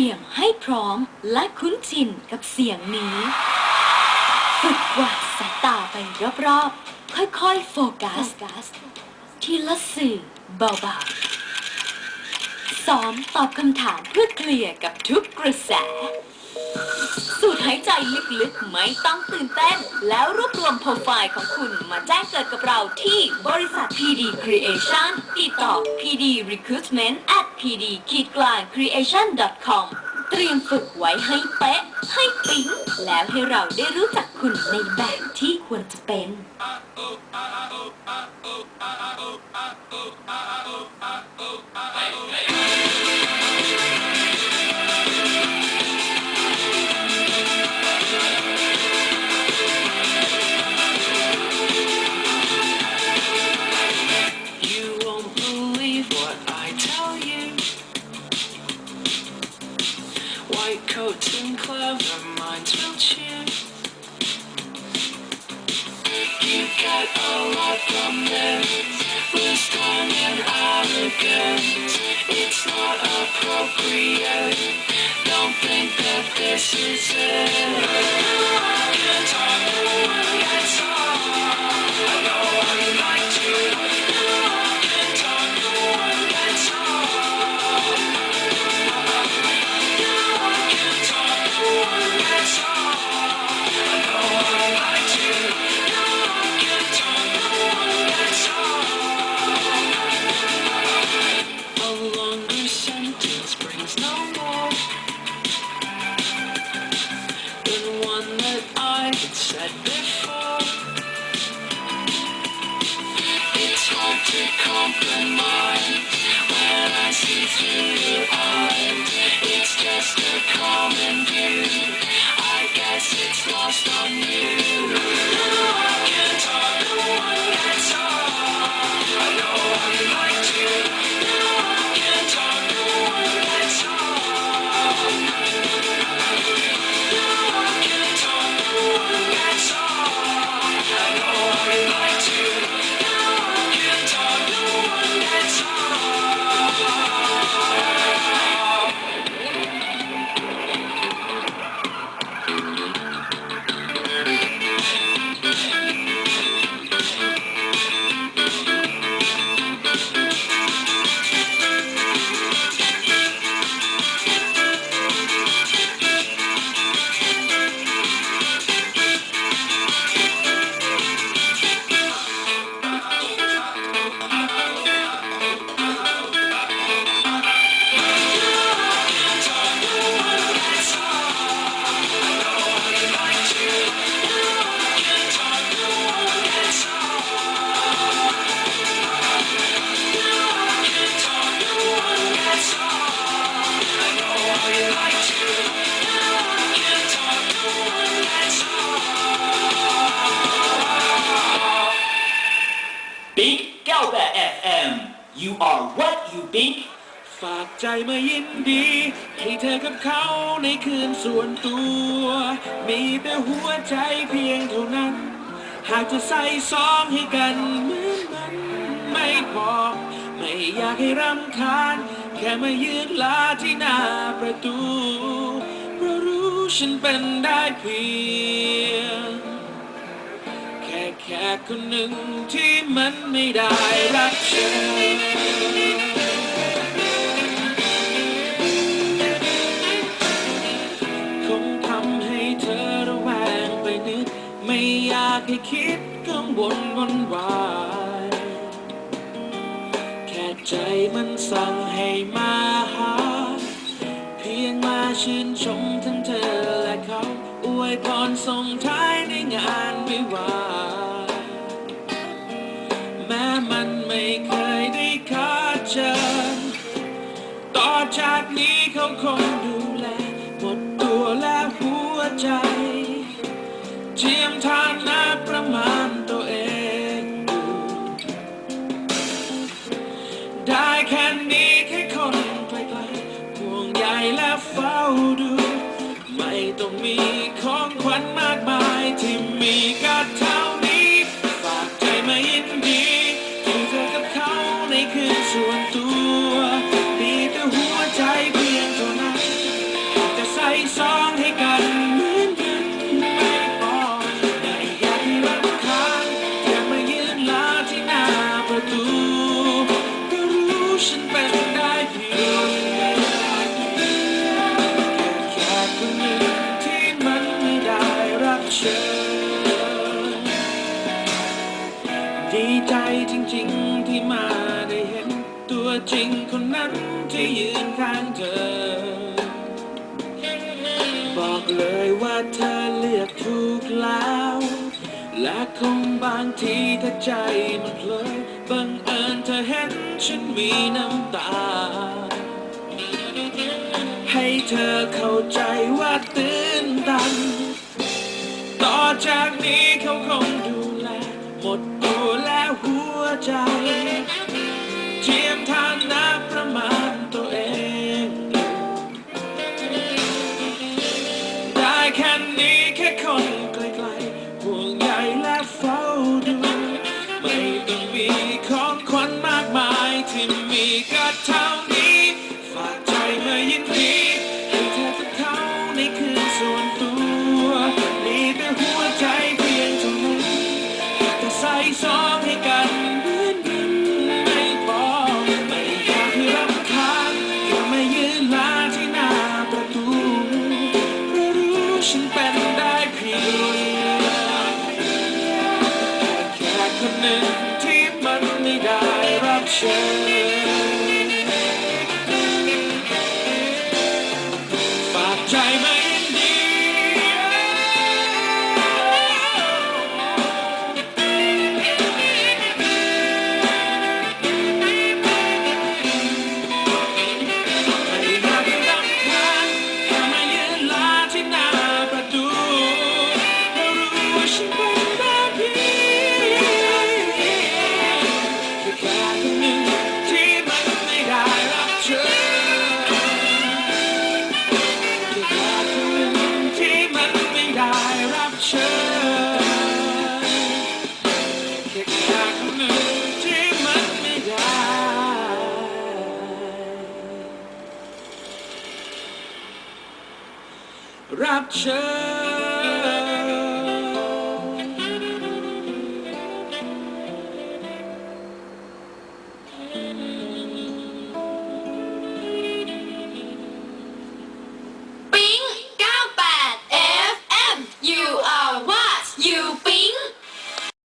รียมให้พร้อมและคุ้นชินกับเสียงนี้ ฝึกวาดสายตาไปรอบๆ ค่อยๆ โฟกัสทีละสื่อเบาๆซ้อมตอบคำถามเพื่อเคลียร์กับทุกกระแส สูดหายใจลึกๆ ไม่ต้องตื่นเต้น แล้วรวบรวมโปรไฟล์ของคุณมาแจ้งเกิดกับเราที่บริษัท PD Creation ติดต่อ PD Recruitment at pd creation com เตรียมฝึกไว้ให้เป๊ะ ให้ปิ๊ง แล้วให้เราได้รู้จักคุณในแบบที่ควรจะเป็น White coats and clever minds will cheer. You get a lot from this. Wisdom and arrogance. It's not appropriate. Don't think that this is it. Can't talk lost on you. You are what you big ฝากใจมายินดี ให้เธอกับเขาในคืนส่วนตัว มีแต่หัวใจเพียงเท่านั้น หากจะใส่ซองให้กันเหมือนมันไม่พอ ไม่อยากให้รำคาญ แค่มายืนลาที่หน้าประตู เพราะรู้ฉันเป็นได้เพียง แค่แค่คนหนึ่งที่มันไม่ได้รักเธ ให้คิดกังวลวนวายแค่ใจมันสั่งให้มาหา เพียงมาชื่นชมทั้งเธอและเขา อวยพรส่งท้ายในงานวิวาแม้มันไม่เคยได้ขาดเจอต่อจากนี้เขาคงดู ดู ไม่ต้องมีของขวัญมากมายที่มีก็เท่านี้ ฝากใจมายินดีอยู่เธอกับเขาในคืนส่วนตัวมีแต่หัวใจเพียงเท่านั้นจะใส่ซองให้กันเหมือนกันไม่พอแต่อยากให้รักค้างอยากมายืนลาที่หน้าประตู จริงคนนั้นที่ยืนข้างเธอ บอกเลยว่าเธอเลือกถูกแล้ว และคงบางทีถ้าใจมันเพลอบังเอิญเธอเห็นฉันมีน้ำตา ให้เธอเข้าใจว่าตื่นตัน ต่อจากนี้เขาคงดูแล หมดตัวและหัวใจ ต้องมีของขวัญมากมายที่มีก็เท่า งที่มันไม่ได้รับเชิญ รับเชิญ